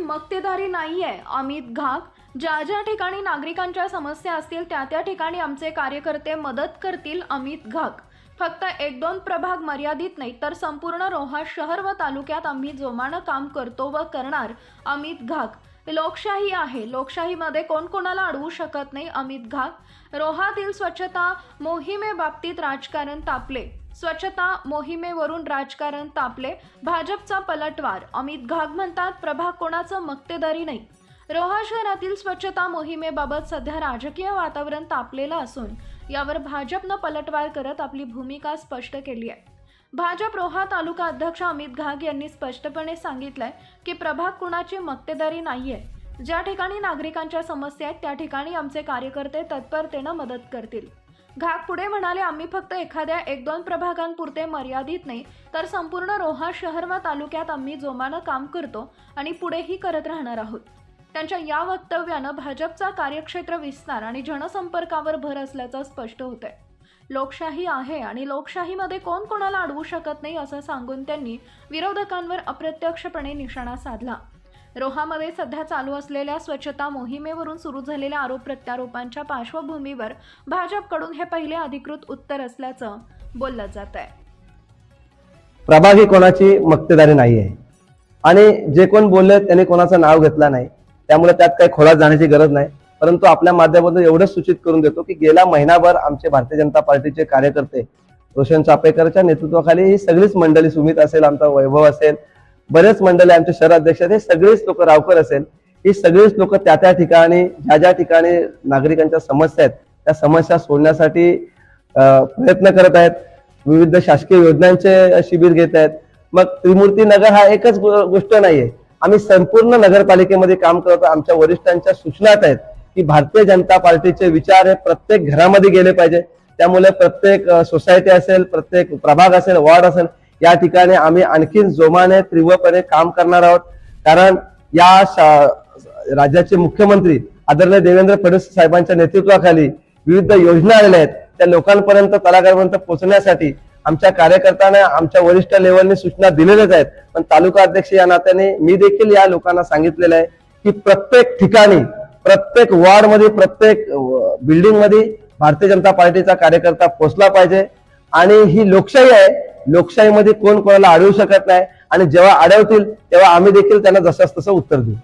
मक्तेदारी नाही आहे अमित घाग ज्या ज्या ठिकाणी नागरिकांच्या समस्या असतील त्या त्या ठिकाणी आमचे कार्यकर्ते मदत करतील अमित घाग. फक्त एक दोन प्रभाग मर्यादित नाही तर संपूर्ण रोहा शहर व तालुक्यात आम्ही जोमानं काम करतो व करणार अमित घाग. लोकशाही आहे. लोकशाहीमध्ये कोण कोणाला अडवू शकत नाही? अमित घाग. रोहातील स्वच्छता मोहिमेबाबतीत राजकारण तापले. स्वच्छता मोहिमेवरून राजकारण तापले. भाजपचा पलटवार. अमित घाग म्हणतात प्रभाग कोणाचं मक्तेदारी नाही. रोहा शहरातील स्वच्छता मोहिमेबाबत सध्या राजकीय वातावरण तापलेलं असून यावर भाजपनं पलटवार करत आपली भूमिका स्पष्ट केली आहे. भाजप रोहा तालुका अध्यक्ष अमित घाग यांनी स्पष्टपणे सांगितलंय की प्रभाग कुणाची मक्तेदारी नाहीये. ज्या ठिकाणी नागरिकांच्या समस्या आहेत त्या ठिकाणी आमचे कार्यकर्ते तत्परतेनं मदत करतील. घाग पुढे म्हणाले आम्ही फक्त एखाद्या एक दोन प्रभागांपुरते मर्यादित नाही तर संपूर्ण रोहा शहर व तालुक्यात आम्ही जोमानं काम करतो आणि पुढेही करत राहणार आहोत. त्यांच्या या वक्तव्यानं भाजपचा कार्यक्षेत्र विस्तार आणि जनसंपर्कावर भर असल्याचं स्पष्ट होतंय. लोकशाही आहे आणि लोकशाहीमध्ये कोण कोणाला अडवू शकत नाही असं सांगून त्यांनी विरोधकांवर अप्रत्यक्षपणे निशाणा साधला. रोहामध्ये सध्या चालू असलेल्या स्वच्छता मोहिमेवरून सुरू झालेल्या आरोप प्रत्यारोपांच्या पार्श्वभूमीवर भाजपकडून हे पहिले अधिकृत उत्तर असल्याचं बोललं जात आहे. प्रभाग ही कोणाची मक्तेदारी नाही आहे. आणि जे कोण बोलले त्यांनी कोणाचं नाव घेतलं नाही. त्यामुळे त्यात काही खोलात जाण्याची गरज नाही. परंतु आपल्या माध्यमातून एवढंच सूचित करून देतो की गेल्या महिनाभर आमचे भारतीय जनता पार्टीचे कार्यकर्ते रोशन चापेकरच्या नेतृत्वाखाली ही सगळीच मंडळी सुमित असेल आमचा वैभव असेल बरेच मंडळी आमचे शहर अध्यक्ष आहेत हे सगळीच लोक रावकर असेल ही सगळीच लोक त्या त्या ठिकाणी ज्या ज्या ठिकाणी नागरिकांच्या समस्या आहेत त्या समस्या सोडण्यासाठी प्रयत्न करत आहेत विविध शासकीय योजनांचे शिबिर घेत आहेत. मग त्रिमूर्ती नगर हा एकच गोष्ट नाहीये. आम्ही संपूर्ण नगरपालिकेमध्ये काम करतो आमच्या वरिष्ठांच्या सूचनात आहेत. की भारतीय जनता पार्टीचे विचार हे प्रत्येक घरामध्ये गेले पाहिजे. त्यामुळे प्रत्येक सोसायटी असेल प्रत्येक प्रभाग असेल वॉर्ड असेल या ठिकाणी आम्ही आणखीन जोमाने तीव्रपणे काम करणार आहोत. कारण या शा- राज्याचे मुख्यमंत्री आदरणीय देवेंद्र फडणवीस साहेबांच्या नेतृत्वाखाली विविध योजना आलेल्या आहेत. त्या लोकांपर्यंत तळागाळापर्यंत पोहोचण्यासाठी आमच्या कार्यकर्त्यांना आमच्या वरिष्ठ लेवलने सूचना दिलेल्याच आहेत. पण तालुका अध्यक्ष या नात्याने मी देखील या लोकांना सांगितलेलं आहे की प्रत्येक ठिकाणी प्रत्येक वॉर्डमध्ये प्रत्येक बिल्डिंगमध्ये भारतीय जनता पार्टीचा कार्यकर्ता पोहोचला पाहिजे. आणि ही लोकशाही आहे. लोकशाहीमध्ये कोण कोणाला अडवू शकत नाही. आणि जेव्हा अडवतील तेव्हा आम्ही देखील त्यांना जसं तसं उत्तर देऊ.